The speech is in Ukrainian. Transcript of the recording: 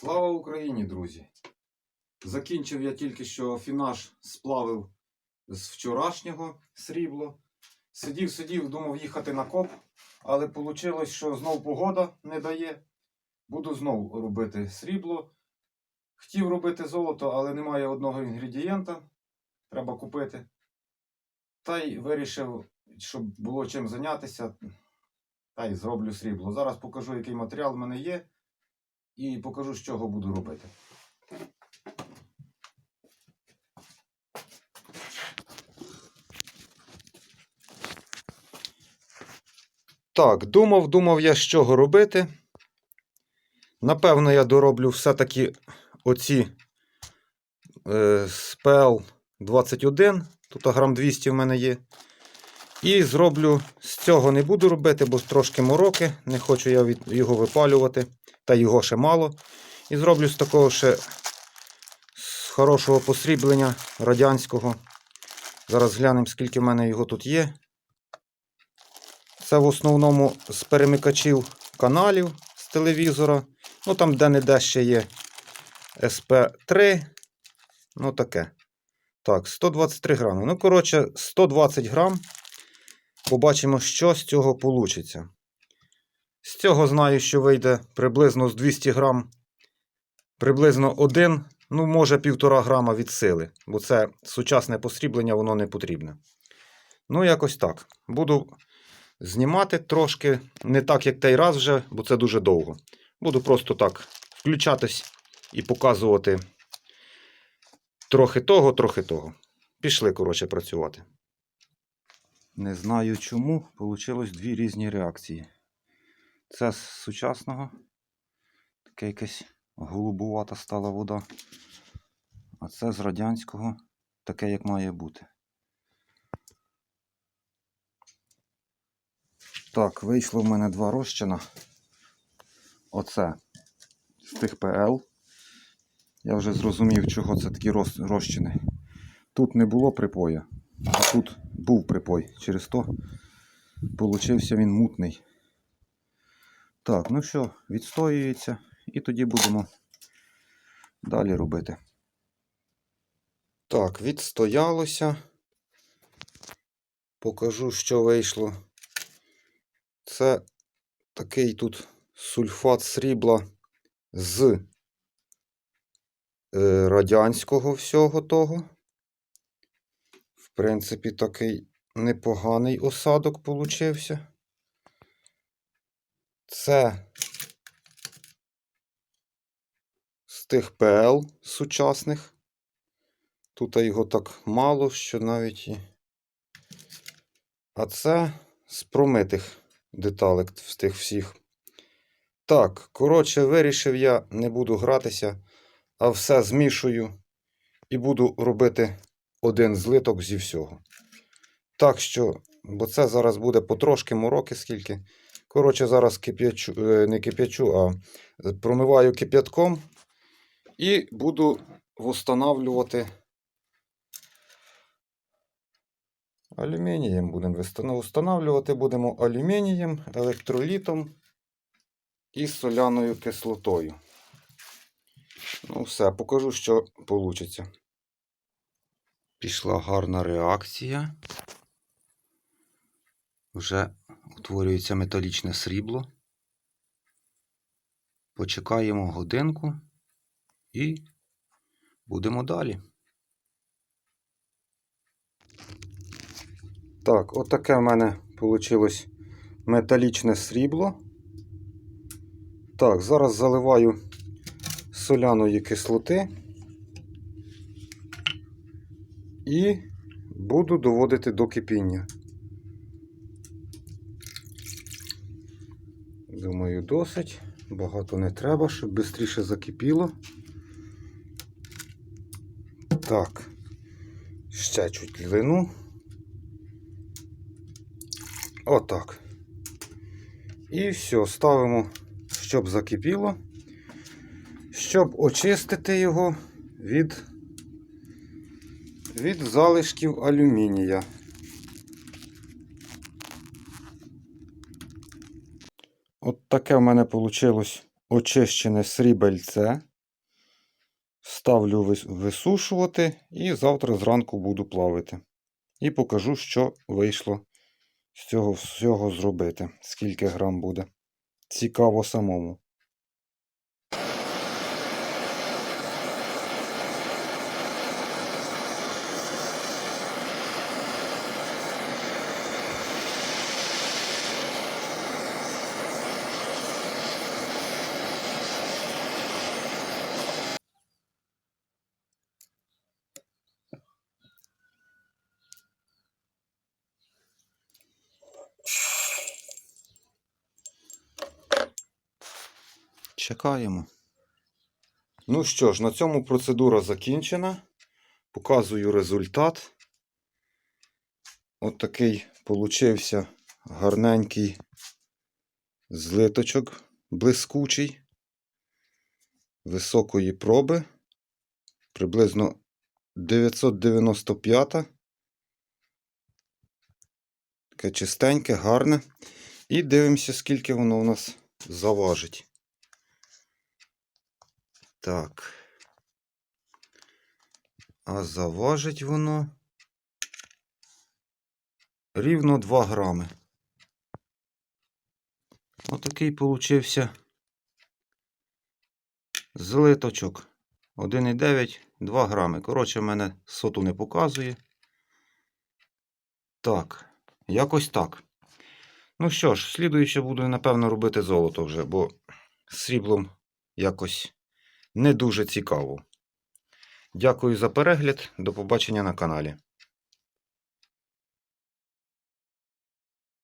Слава Україні, друзі! Закінчив я тільки що фінаш сплавив з вчорашнього срібло. Сидів, сидів, думав їхати на коп, але вийшло, що знов погода не дає. Буду знов робити срібло. Хотів робити золото, але немає одного інгредієнта. Треба купити. Та й вирішив, щоб було чим зайнятися. Та й зроблю срібло. Зараз покажу, який матеріал в мене є і покажу, з чого буду робити. Так, думав, думав я, з чого робити. Напевно, я дороблю все-таки оці е, СПЛ 21. Тут грам 200 в мене є. І зроблю з цього не буду робити, бо трошки мороки. Не хочу я його випалювати. Та його ще мало. І зроблю з такого ще з хорошого посріблення радянського. Зараз глянемо, скільки в мене його тут є. Це в основному з перемикачів каналів з телевізора. Ну там де-не-де ще є SP3. Ну таке. Так, 123 грами. Ну, коротше, 120 грам. Побачимо, що з цього вийде. З цього знаю, що вийде приблизно з 200 грам, приблизно 1, ну, може, 1,5 грама від сили, бо це сучасне посріблення, воно не потрібне. Ну, якось так. Буду знімати трошки, не так, як той раз вже, бо це дуже довго. Буду просто так включатись і показувати трохи того, трохи того. Пішли, коротше, працювати. Не знаю чому, вийшло дві різні реакції. Це з сучасного. Таке якесь голубувата стала вода. А це з радянського таке, як має бути. Так, вийшло в мене два розчина. Оце з тих ПЛ. Я вже зрозумів, чого це такі розчини. Тут не було припою, а тут був припой. Через то получився він мутний. Так, ну що, відстоюється, і тоді будемо далі робити. Так, відстоялося. Покажу, що вийшло. Це такий тут сульфат срібла з е, радянського всього того. Принципі, такий непоганий осадок получився. Це з тих ПЛ сучасних. Тут його так мало, що навіть і. А це з промитих деталек з тих всіх. Так, коротше, вирішив я не буду гратися, а все змішую і буду робити один злиток зі всього. Так що, бо це зараз буде потрошки мороки скільки. Коротше, зараз кип'ячу, е, не кип'ячу, а промиваю кип'ятком і буду встановлювати алюмінієм. Будемо вистано- встановлювати будемо алюмінієм, електролітом і соляною кислотою. Ну, все, покажу, що вийде. Пішла гарна реакція. Вже утворюється металічне срібло. Почекаємо годинку і будемо далі. Так, отаке в мене вийшло металічне срібло. Так, зараз заливаю соляної кислоти і буду доводити до кипіння. Думаю, досить. Багато не треба, щоб швидше закипіло. Так, ще чуть лину. Отак. І все, ставимо, щоб закипіло, щоб очистити його від, від залишків алюмінія. От таке в мене вийшло очищене срібельце. ставлю висушувати і завтра зранку буду плавити. І покажу, що вийшло з цього всього зробити. Скільки грам буде. Цікаво самому. Чекаємо. Ну що ж, на цьому процедура закінчена. Показую результат. От такий получився гарненький злиточок блискучий, високої проби, приблизно 995. Таке чистеньке, гарне. І дивимося, скільки воно у нас заважить. Так. А заважить воно рівно 2 грами. Отакий получився злиточок. 1,9, 2 грами. Коротше, в мене соту не показує. Так, якось так. Ну що ж, слідуюче буду, напевно, робити золото вже, бо сріблом якось не дуже цікаво. Дякую за перегляд. До побачення на каналі.